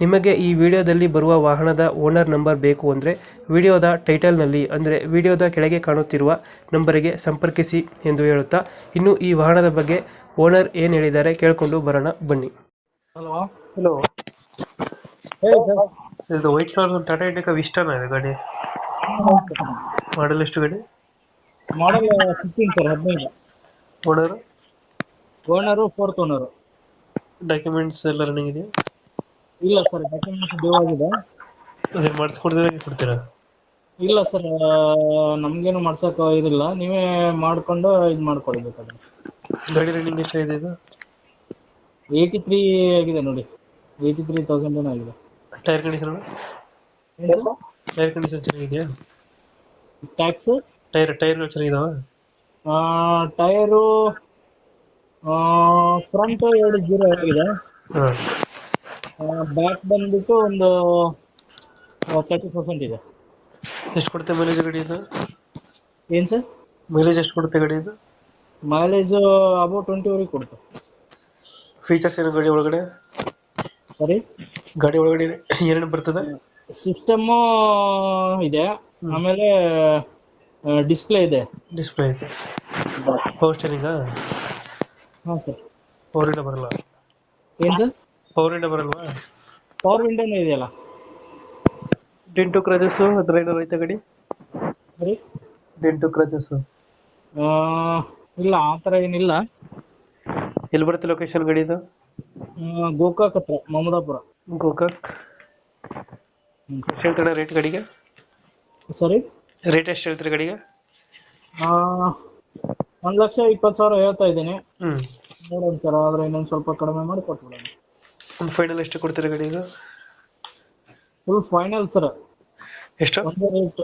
ನಿಮಗೆ ಈ ವಿಡಿಯೋದಲ್ಲಿ ಬರುವ ವಾಹನದ ಓನರ್ ನಂಬರ್ ಬೇಕು ಅಂದರೆ ವಿಡಿಯೋದ ಟೈಟಲ್ನಲ್ಲಿ ಅಂದರೆ ವಿಡಿಯೋದ ಕೆಳಗೆ ಕಾಣುತ್ತಿರುವ ನಂಬರಿಗೆ ಸಂಪರ್ಕಿಸಿ ಎಂದು ಹೇಳುತ್ತಾ ಇನ್ನು ಈ ವಾಹನದ ಬಗ್ಗೆ ಓನರ್ ಏನು ಹೇಳಿದ್ದಾರೆ ಕೇಳಿಕೊಂಡು ಬರೋಣ ಬನ್ನಿ. ಹಲೋ. ಹಲೋ. ಹೇಳಿ ಸರ್. ಇದು ವೈಟ್ ಕಲರ್ ಟಾಟಾ ಇಂಡಿಕಾ ವಿಸ್ಟಾನ ಇದೆ ಗಾಡಿ? ಮಾಡಲ್ ಎಷ್ಟು ಗಾಡಿ? ಮಾಡಲ್ ಫಿಫ್ಟೀನ್ ಸರ್ ಹದಿನೈದು. Owner? Owner fourth owner documents ಎಲ್ಲ ರನ್ನಿಂಗ್ ಇದೆಯಾ? ಇಲ್ಲ ಸರ್ ಡಾಕ್ಯುಮೆಂಟ್ಸ್ ಡ್ಯೂ ಆಗಿದೆ. ಅದೇ ಮಾಡಿಸ್ಕೊಡ್ತೀರಾ ಕೊಡ್ತೀರಾ? ಇಲ್ಲ ಸರ್ ನಮ್ಗೇನು ಮಾಡ್ಸಾಕ ಇದಿಲ್ಲ. ನೀವೇ ಮಾಡ್ಕೊಂಡು ಇದು ಮಾಡ್ಕೊಳ್ಳಿ ಬೇಕಾದ್ರೆ ಗಾಡಿ ರನ್ನಿಂಗ್ ಇದೆ ಇದು? ಏಯ್ಟಿ ತ್ರೀ ಆಗಿದೆ ನೋಡಿ. ಏಯ್ಟಿ ತ್ರೀ ತೌಸಂಡ್ ಏನೋ ಆಗಿದೆ. ಟೈರ್ ಕಂಡೀಷನ್ ಟೈರ್ ಕಂಡೀಷನ್ ಚೆನ್ನಾಗಿದೆಯಾ? ಟ್ಯಾಕ್ಸ್ ಟೈರ್ ಟೈರ್ ಚೆನ್ನಾಗಿದಾವ? ಟೈರು ಫ್ರಂಟ್ ಎರಡು ಜೀರೋ ಆಗಿದೆ. ಹಾಂ. ಬ್ಯಾಕ್ ಬಂದ್ಬಿಟ್ಟು ಒಂದು ತರ್ಟಿ ಪರ್ಸೆಂಟ್ ಇದೆ. ಎಷ್ಟು ಕೊಡುತ್ತೆ ಮೈಲೇಜ್ ಗಾಡಿ ಇದು? ಏನು ಸರ್ ಮೈಲೇಜ್ ಎಷ್ಟು ಕೊಡುತ್ತೆ ಗಾಡಿ ಇದು? ಮೈಲೇಜ್ ಅಬೌಟ್ ಟ್ವೆಂಟಿವರೆಗೆ ಕೊಡುತ್ತೆ. ಫೀಚರ್ಸ್ ಏನು ಗಾಡಿ ಒಳಗಡೆ? ಸರಿ ಗಾಡಿ ಒಳಗಡೆ ಏನೇನು ಬರ್ತದೆ? ಸಿಸ್ಟಮ್ಮು ಇದೆ. ಆಮೇಲೆ ಡಿಸ್ಪ್ಲೇ ಇದೆ. ಡಿಸ್ಪ್ಲೇ ಐತೆ ಪವರ್ ಸ್ಟೇರಿಂಗಾ ಹಾಂ ಸರ್ ಪವರ್ ಇಂಡ ಬರಲ್ಲ. ಏನು ಸರ್ ಪವರ್ ವಿಂಡೋ ಬರಲ್ವಾ? ಪವರ್ ವಿಂಡೋನು ಇದೆಯಲ್ಲ? ಡೆಂಟು ಟು ಹತ್ರ ಏನಾರು ಐತೆ ಗಡಿ ಸರಿ. ಡೆಂಟು ಕ್ರಚಸ್ಸು ಆ, ಇಲ್ಲ ಆ ಥರ ಏನಿಲ್ಲ. ಎಲ್ಲಿ ಬರುತ್ತೆ ಲೊಕೇಶನ್ ಗಡಿ ಇದು? ಗೋಕಾಕ್ ಹತ್ರ ಮಮದಾಪುರ. ಗೋಕಾಕ್. ಎಷ್ಟು ಹೇಳ್ತಾರೆ ರೇಟ್ ಗಡಿಗೆ? ಸರಿ. ರೇಟ್ ಎಷ್ಟು ಹೇಳ್ತೀರಿ ಗಡಿಗೆ? ಒಂದು ಲಕ್ಷ ಇಪ್ಪತ್ತು ಸಾವಿರ ಹೇಳ್ತಾ ಇದ್ದೀನಿ. ನೋಡೋಣ ಸರ್ ಆದರೆ ಇನ್ನೊಂದು ಸ್ವಲ್ಪ ಕಡಿಮೆ ಮಾಡಿ ಕೊಟ್ಬಿಡೋಣ. ಒಂದು ಫೈನಲ್ ಎಷ್ಟು ಕೊಡ್ತೀರಿ ಗಾಡಿಗೆ ಫುಲ್ ಫೈನಲ್ ಸರ್ ಎಷ್ಟು? ಒಂದು ರೇಟ್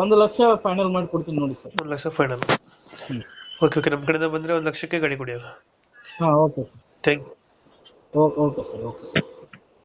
ಒಂದು ಲಕ್ಷ ಫೈನಲ್ ಮಾಡಿ ಕೊಡ್ತೀನಿ ನೋಡಿ ಸರ್ ಒಂದು ಲಕ್ಷ ಫೈನಲ್ ಓಕೆ ಓಕೆ ನಮ್ಮ ಕಡೆಯಿಂದ ಬಂದರೆ ಒಂದು ಲಕ್ಷಕ್ಕೆ ಗಾಡಿ ಕೊಡಿ ಹಾಂ okay thank you okay okay sir okay sir